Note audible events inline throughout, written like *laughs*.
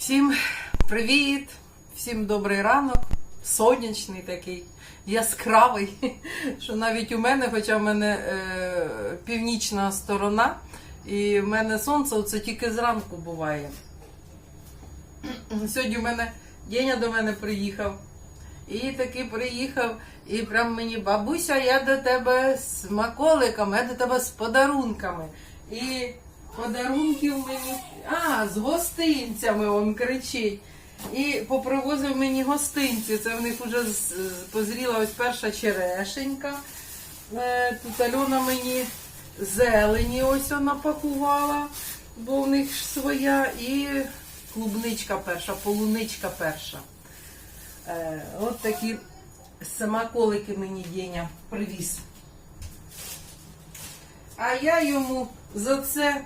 Всім привіт! Всім добрий ранок. Сонячний такий, яскравий. *laughs* Що навіть у мене, хоча в мене е, північна сторона, і в мене сонце це тільки зранку буває. *clears throat* Сьогодні у мене Деня до мене приїхав. І таки приїхав, і прям мені бабуся, я до тебе з маколиками, я до тебе з подарунками. І подарунків мені. А, з гостинцями він кричить. І попривозив мені гостинці. Це в них вже позріла ось перша черешенька. Е, Тут Альона мені зелені ось вона пакувала, бо в них ж своя. І клубничка перша, полуничка перша. Е, от такі самоколики мені Деня привіз. А я йому за це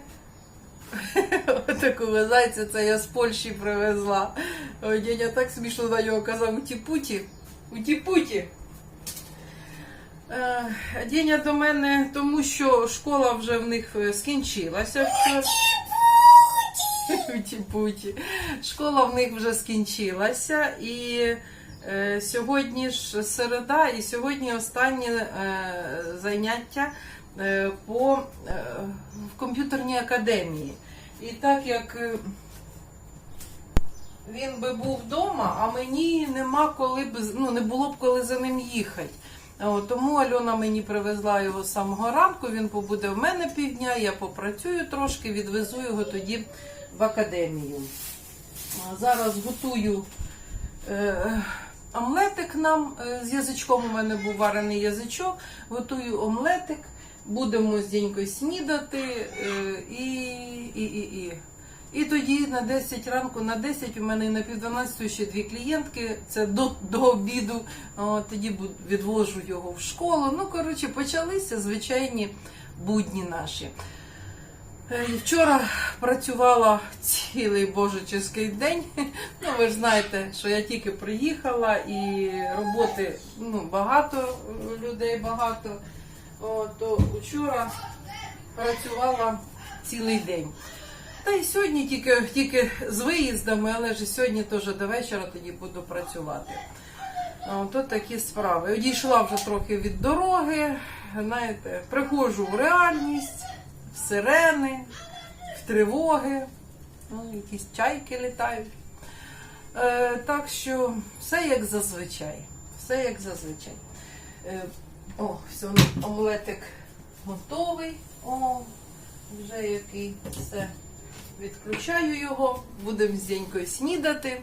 такого зайця це я з Польщі привезла. Деня так смішно на нього казав уті-путі. Уті-путі. Е, до мене, тому що школа вже в них е, скінчилася. Уті-путі. *laughs* Школа в них вже скінчилася і е, сьогодні ж середа, і сьогодні останнє заняття по в комп'ютерній академії. І так як е, він би був вдома, а мені нема коли б ну, не було б коли за ним їхати. Тому Альона мені привезла його з самого ранку. Він побуде в мене півдня, я попрацюю трошки, відвезу його тоді в академію. Зараз готую е, омлетик нам е, з язичком. У мене був варений язичок. Готую омлетик. Будемо з Дінькою снідати е, і, і, і, і. І тоді на 10 ранку, на 10 у мене і на пів 12 ще дві клієнтки. Це до, до обіду. О, тоді відвожу його в школу. Ну, коротше, почалися звичайні будні наші. Е, Вчора працювала цілий божеческий день. *laughs* Ну, ви ж знаєте, що я тільки приїхала і роботи ну, багато е, людей багато. То вчора працювала цілий день. Та й сьогодні тільки, тільки з виїздами, але ж сьогодні теж до вечора тоді буду працювати. О, такі справи. Одійшла вже трохи від дороги, знаєте, приходжу в реальність, в сирени, в тривоги, ну, якісь чайки літають. Е, так що все як зазвичай. Все як зазвичай. Е, о, все, омлетик готовий. О, вже який все. Відключаю його, будемо з Денькою снідати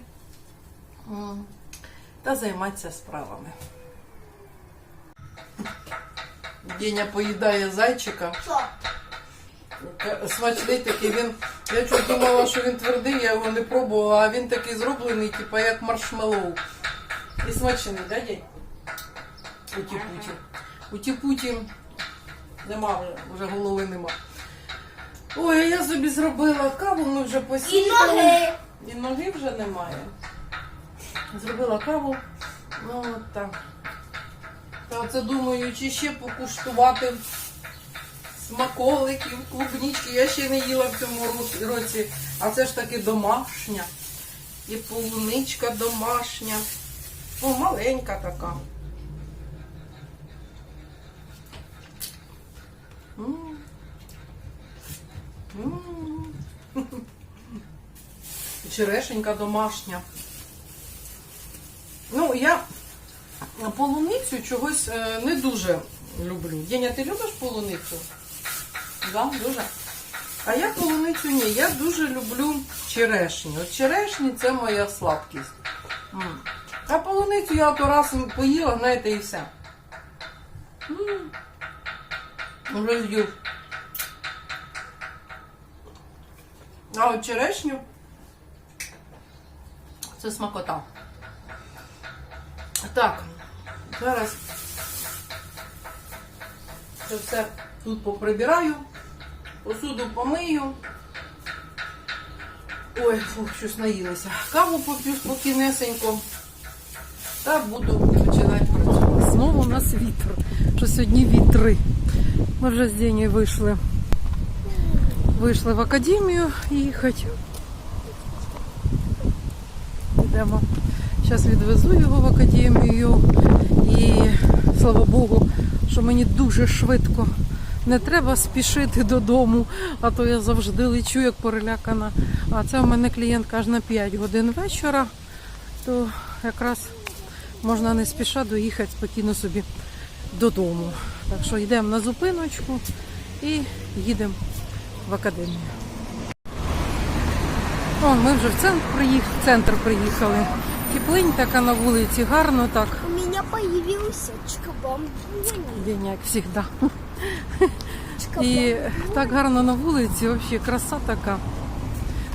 та займатися справами. Деня поїдає зайчика. Смачний такий він. Я чого думала, що він твердий, я його не пробувала, а він такий зроблений, типу, як маршмеллоу. І смачний, да, дядь? Уті-путі. Уті-путі нема вже, вже голови нема. Ой, а я собі зробила каву, ми вже І ноги. І ноги вже немає. Зробила каву. Ну от так. Та оце думаю, чи ще покуштувати смаколиків, клубнички. Я ще не їла в цьому році. А це ж таки домашня. І полуничка домашня. Ну, маленька така. Черешенька домашня. Ну, я полуницю чогось е, не дуже люблю. Деня, ти любиш полуницю? Да, дуже. А я полуницю ні. Я дуже люблю черешню. От черешні це моя слабкість. А полуницю я то раз поїла, знаєте, і все. З'їв. А от черешню це смакота. Так, зараз це все тут поприбираю, посуду помию. Ой, фух, щось наїлася. Каву поп'ю спокійнесенько. Та буду починати працювати. Знову у нас вітер. Що сьогодні вітри. Ми вже з Денею вийшли. Вийшли в академію їхати. Йдемо. Зараз відвезу його в академію і слава Богу, що мені дуже швидко. Не треба спішити додому, а то я завжди лечу як перелякана. А це в мене клієнтка аж на 5 годин вечора, то якраз можна не спіша доїхати спокійно собі додому. Так що йдемо на зупиночку і їдемо в академію. О, ми вже в центр, приїх... в центр приїхали. Теплинь така на вулиці, гарно так. У меня появился чикабамбони. День, як завжди. І так гарно на вулиці, взагалі краса така.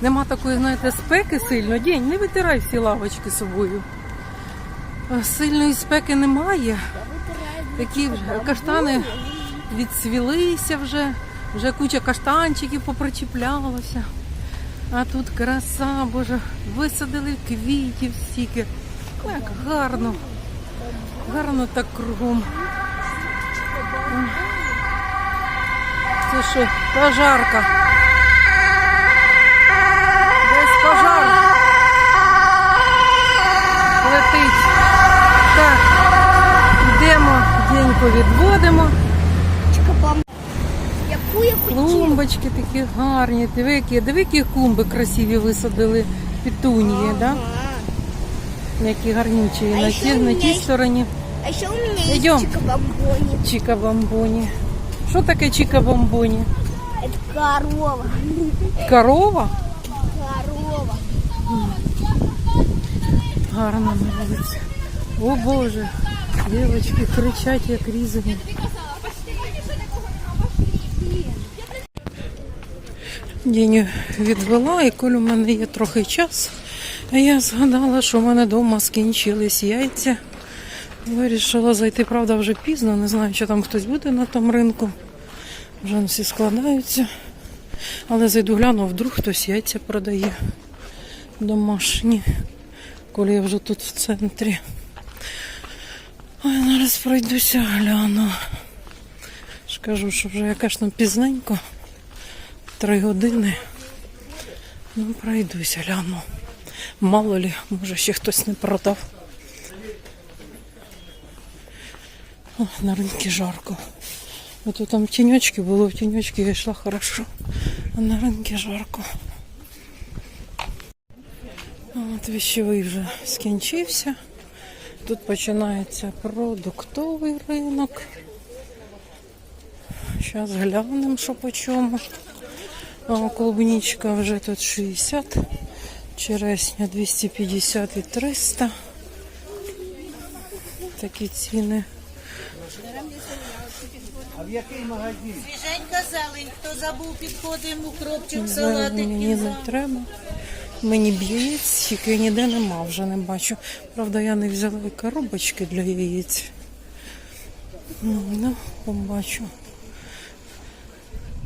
Нема такої, знаєте, спеки сильно. День, не витирай всі лавочки собою. Е, Сильної спеки немає. Такі вже каштани відсвілися вже, вже куча каштанчиків попричіплялося. А тут краса, боже, висадили квітів стільки. Як гарно. Гарно так кругом. Це що, пожарка. Десь пожар. Летить. Так, йдемо, деньку відводимо. Я хотів? Клумбочки такі гарні. Диви, які, диви, які клумби красиві висадили. Петунії, да? Які гарнючі. А На ще у на мене тій є- стороні А еще у меня Идем. есть чикабамбони. чіка бомбоні. Що таке чіка бомбоні? Это корова. Корова? Корова. Гарно на вулиці. О Боже, дівчатки кричать, як різані. Діню відвела, і коли у мене є трохи час, я згадала, що в мене вдома скінчились яйця. Вирішила зайти, правда, вже пізно, не знаю, чи там хтось буде на тому ринку. Вже всі складаються. Але зайду гляну, вдруг хтось яйця продає домашні коли я вже тут в центрі. Ой, зараз пройдуся, гляну. ж кажу, що вже яка ж там пізненько. Три години. Ну, пройдуся, гляну. Мало лі, може ще хтось не продав. О, на ринку жарко. Ото там тіньочки було, в тіньочки я йшла хорошо. А на ринку жарко. От віщовий вже скінчився. Тут починається продуктовий ринок. Зараз глянемо, що по чому. А, клубничка вже тут 60, черешня 250 і 300. Такі ціни. А в Свіженька зелень, хто забув, підходимо, укропчик, салатик, мені не треба. Мені б яєць, тільки ніде нема, вже не бачу. Правда, я не взяла коробочки для яєць. Ну, ну, побачу.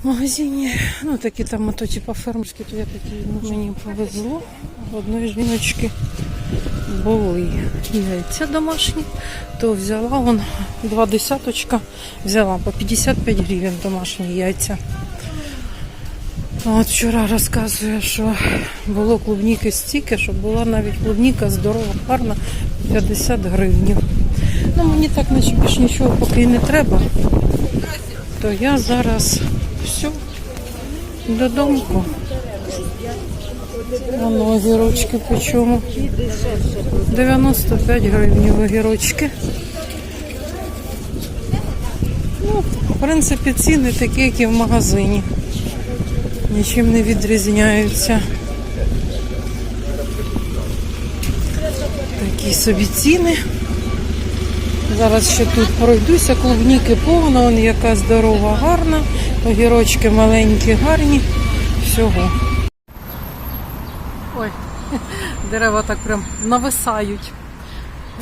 Магазині, ну такі там, ото типа фермерські, то я такі ну, мені повезло. Одної жіночки були яйця домашні, то взяла вон два десяточка, взяла по 55 гривень домашні яйця. От вчора розказує, що було клубніки стільки, що була навіть клубніка здорова, гарна 50 гривень. Ну мені так наче більш нічого поки не треба. То я зараз все додому. Воно огірочки по чому? 95 гривень огірочки. Ну, в принципі, ціни такі, як і в магазині нічим не відрізняються. Такі собі ціни. Зараз ще тут пройдуся, клубніки повно, вон яка здорова, гарна, огірочки маленькі, гарні. Всього. Ой, дерева так прям нависають.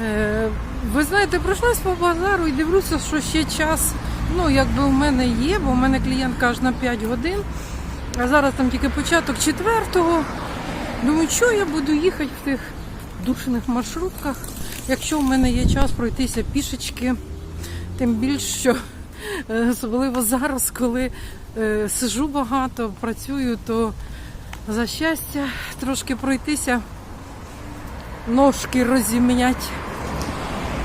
Е, ви знаєте, пройшлась по базару і дивлюся, що ще час, ну, якби у мене є, бо у мене клієнтка аж на 5 годин. А зараз там тільки початок четвертого. Думаю, що я буду їхати в тих душених маршрутках, якщо в мене є час пройтися пішечки, тим більше, що особливо зараз, коли е, сижу багато, працюю, то за щастя трошки пройтися ножки розім'ять.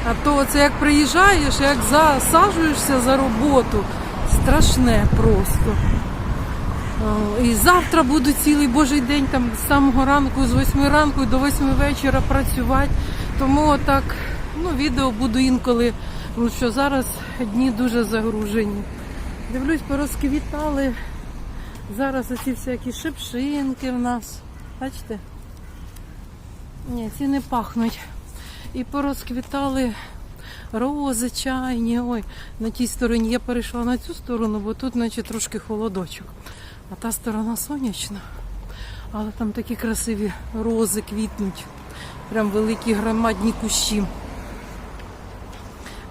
А то це як приїжджаєш, як засаджуєшся за роботу, страшне просто. І завтра буду цілий божий день там з самого ранку, з 8 ранку до 8 вечора працювати. Тому отак, ну, відео буду інколи, тому що зараз дні дуже загружені. Дивлюсь, порозквітали. Зараз оці всякі шипшинки в нас. Бачите? Ні, ці не пахнуть. І порозквітали рози чайні. Ой, на тій стороні я перейшла на цю сторону, бо тут, наче трошки холодочок. А та сторона сонячна. Але там такі красиві рози квітнуть. Прям великі громадні кущі.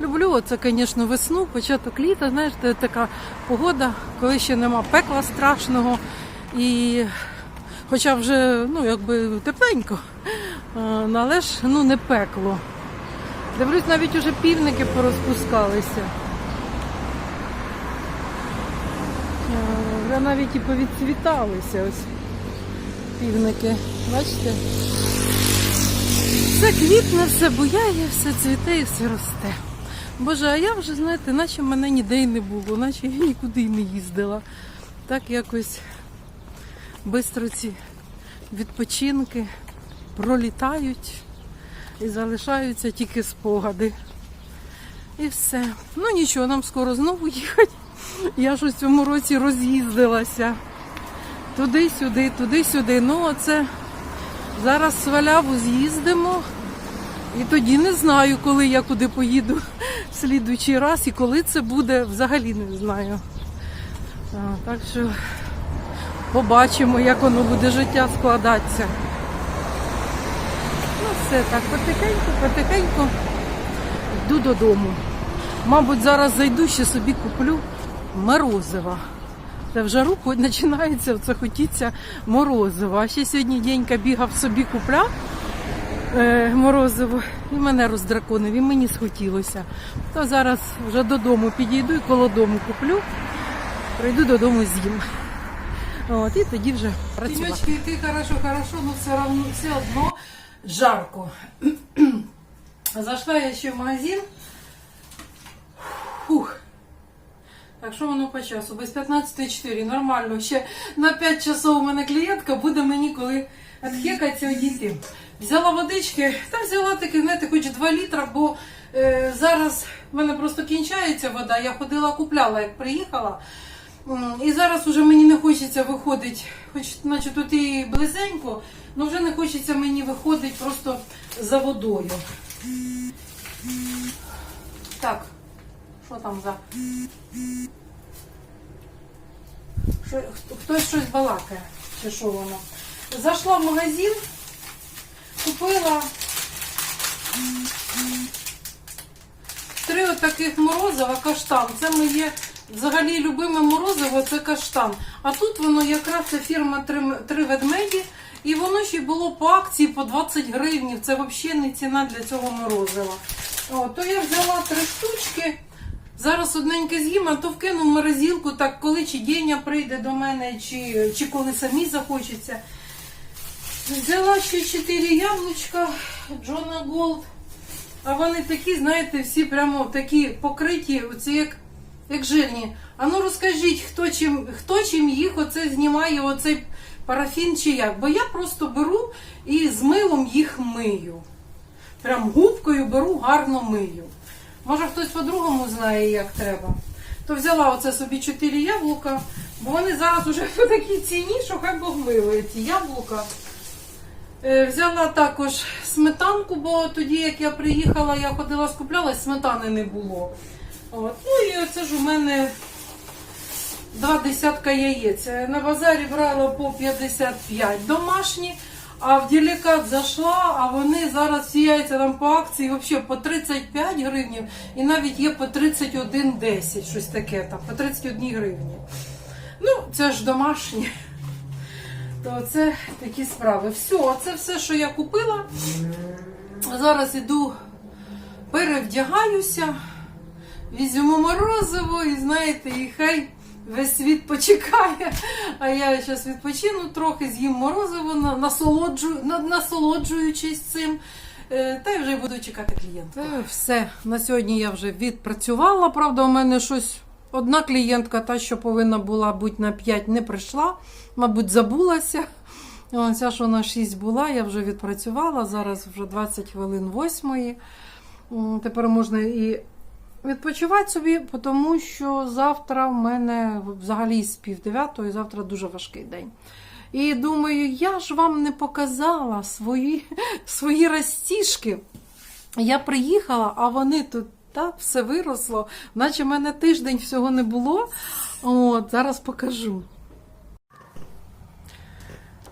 Люблю оце, звісно, весну, початок літа. Знаєш, це така погода, коли ще нема пекла страшного. І хоча вже ну, якби тепленько, але ж ну, не пекло. Дивлюсь, навіть уже півники порозпускалися. Вже навіть і повідцвіталися ось півники. Бачите? Все квітне, все буяє, все цвіте і все росте. Боже, а я вже, знаєте, наче мене ніде й не було, наче я нікуди й не їздила. Так якось швидко ці відпочинки пролітають і залишаються тільки спогади. І все. Ну нічого, нам скоро знову їхати. Я ж у цьому році роз'їздилася. Туди-сюди, туди-сюди. Ну, оце зараз сваляву з'їздимо. І тоді не знаю, коли я куди поїду в слідуючий раз і коли це буде, взагалі не знаю. Так що побачимо, як воно буде життя складатися. Ну, все так, потихеньку, потихеньку йду додому. Мабуть, зараз зайду ще собі куплю морозива. Та в жару *laughs* починається це хотіться морозиво. А ще сьогодні Денька бігав собі купляв морозиво і мене роздраконив, і мені схотілося. То зараз вже додому підійду і коло дому куплю, прийду додому з'їм. От, і тоді вже працювати. Тіночки, йти хорошо, хорошо, але все, равно, все одно жарко. *clears throat* Зайшла я ще в магазин. Фух. Так що воно по часу? Без 15.4, нормально. Ще на 5 часов у мене клієнтка буде мені коли відхекатися одійти. Взяла водички, та взяла таки, знаєте, хоч 2 літра, бо е, зараз в мене просто кінчається вода. Я ходила, купляла, як приїхала. І зараз уже мені не хочеться виходити, хоч наче тут і близенько, але вже не хочеться мені виходити просто за водою. Так, що там за. Що, хтось щось балакає, чи що воно. Зайшла в магазин, купила три отаких морозива каштан. Це моє взагалі любиме морозиво, це каштан. А тут воно якраз це фірма «Три- ведмеді. І воно ще було по акції по 20 гривень. Це взагалі не ціна для цього морозива. О, то я взяла три штучки. Зараз одненьке з'їм, а то вкину в морозилку, так коли чи Деня прийде до мене, чи, чи коли самі захочеться. Взяла ще 4 яблучка Джона Голд. А вони такі, знаєте, всі прямо такі покриті, оці як, як жирні. А ну розкажіть, хто чим, хто чим їх оце знімає, оцей парафін чи як? Бо я просто беру і з милом їх мию. Прям губкою беру, гарно мию. Може хтось по-другому знає, як треба. То взяла оце собі 4 яблука, бо вони зараз уже *laughs* по такій ціні, що хай Бог милує ці яблука. Е, Взяла також сметанку, бо тоді, як я приїхала, я ходила скуплялась, сметани не було. От. Ну і оце ж у мене два десятка яєць. Е, На базарі брала по 55 домашні, а в делікат зайшла, а вони зараз всі яйця там по акції взагалі по 35 гривень і навіть є по 31,10, щось таке там, по 31 гривні. Ну, це ж домашні. То це такі справи. Все, це все, що я купила. Зараз іду, перевдягаюся, візьму морозиво і знаєте, і хай весь світ почекає. А я зараз відпочину трохи, з'їм морозиво, на- насолоджую, насолоджуючись цим. Е, Та й вже буду чекати клієнтку. Все, на сьогодні я вже відпрацювала. Правда, у мене щось. Одна клієнтка, та, що повинна була бути на 5, не прийшла, мабуть, забулася. Ця, що на 6 була, я вже відпрацювала. Зараз вже 20 хвилин восьмої. Тепер можна і відпочивати собі, тому що завтра в мене взагалі з пів дев'ятої, завтра дуже важкий день. І думаю, я ж вам не показала свої, *laughs* свої розтіжки. Я приїхала, а вони тут так все виросло, наче в мене тиждень всього не було. От, зараз покажу.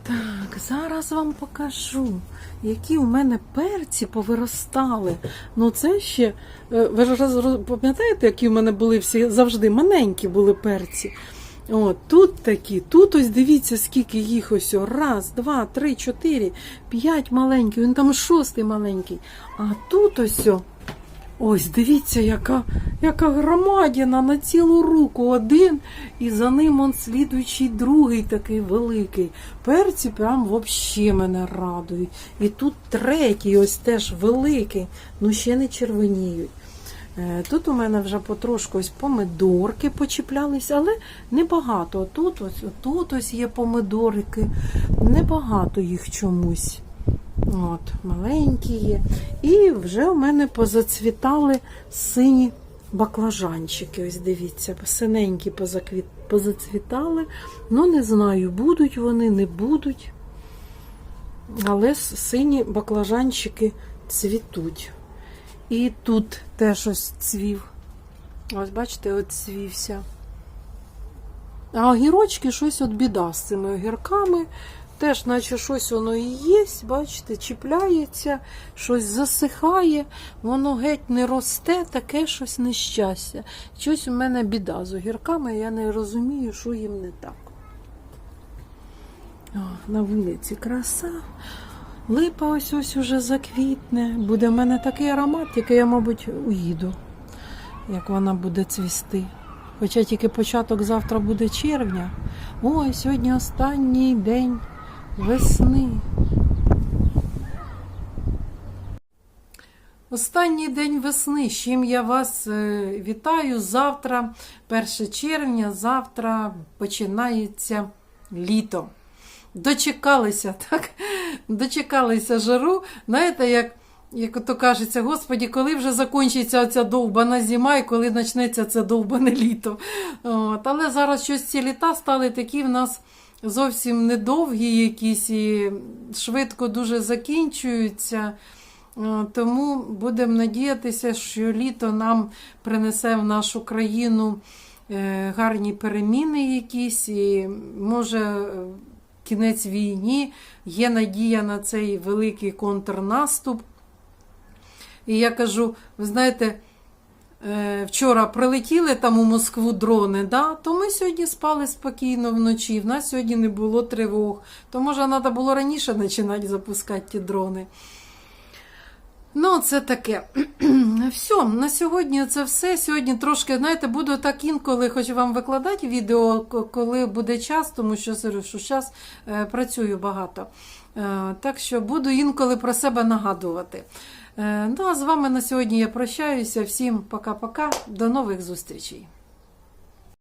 Так, зараз вам покажу, які у мене перці повиростали. Ну, це ще. е, Ви ж пам'ятаєте, які в мене були всі завжди маленькі були перці. От, тут такі, тут ось дивіться, скільки їх ось. Раз, два, три, чотири, п'ять маленьких, він там шостий маленький. А тут ось. Ось, дивіться, яка, яка громадіна на цілу руку один, і за ним он слідуючий другий такий великий. Перці прям взагалі мене радують. І тут третій, ось теж великий, ну ще не червоніють. Е, Тут у мене вже потрошку ось помидорки почіплялись, але небагато. Тут ось, тут ось є помидорики, небагато їх чомусь. От, маленькі є. І вже у мене позацвітали сині баклажанчики. Ось дивіться, синенькі позаквіт... позацвітали. Ну, не знаю, будуть вони, не будуть. Але сині баклажанчики цвітуть. І тут теж ось цвів. Ось, бачите, от цвівся. А огірочки щось от біда з цими огірками. Теж, наче щось воно і є, бачите, чіпляється, щось засихає, воно геть не росте, таке щось нещастя. Щось у мене біда з огірками, я не розумію, що їм не так. О, на вулиці краса. Липа ось ось уже заквітне. Буде в мене такий аромат, який я, мабуть, уїду, як вона буде цвісти. Хоча тільки початок завтра буде червня. Ой, сьогодні останній день весни. Останній день весни, з чим я вас е, вітаю. Завтра, 1 червня, завтра починається літо. Дочекалися, *laughs* так? Дочекалися жару. Знаєте, як, як то кажеться, Господі, коли вже закінчиться ця довбана зима і коли почнеться це довбане літо. От. Але зараз щось ці літа стали такі в нас зовсім недовгі якісь і швидко дуже закінчуються. Е, Тому будемо надіятися, що літо нам принесе в нашу країну е, гарні переміни якісь, і може кінець війні, є надія на цей великий контрнаступ. І я кажу, ви знаєте, вчора прилетіли там у Москву дрони, да? то ми сьогодні спали спокійно вночі. В нас сьогодні не було тривог. То може треба було раніше починати запускати ті дрони. Ну, це таке. *clears throat* все, на сьогодні це все. Сьогодні трошки, знаєте, буду так інколи хочу вам викладати відео, коли буде час, тому що що зараз е, працюю багато. Е, так що буду інколи про себе нагадувати. Е, ну а з вами на сьогодні я прощаюся. Всім пока-пока. До нових зустрічей.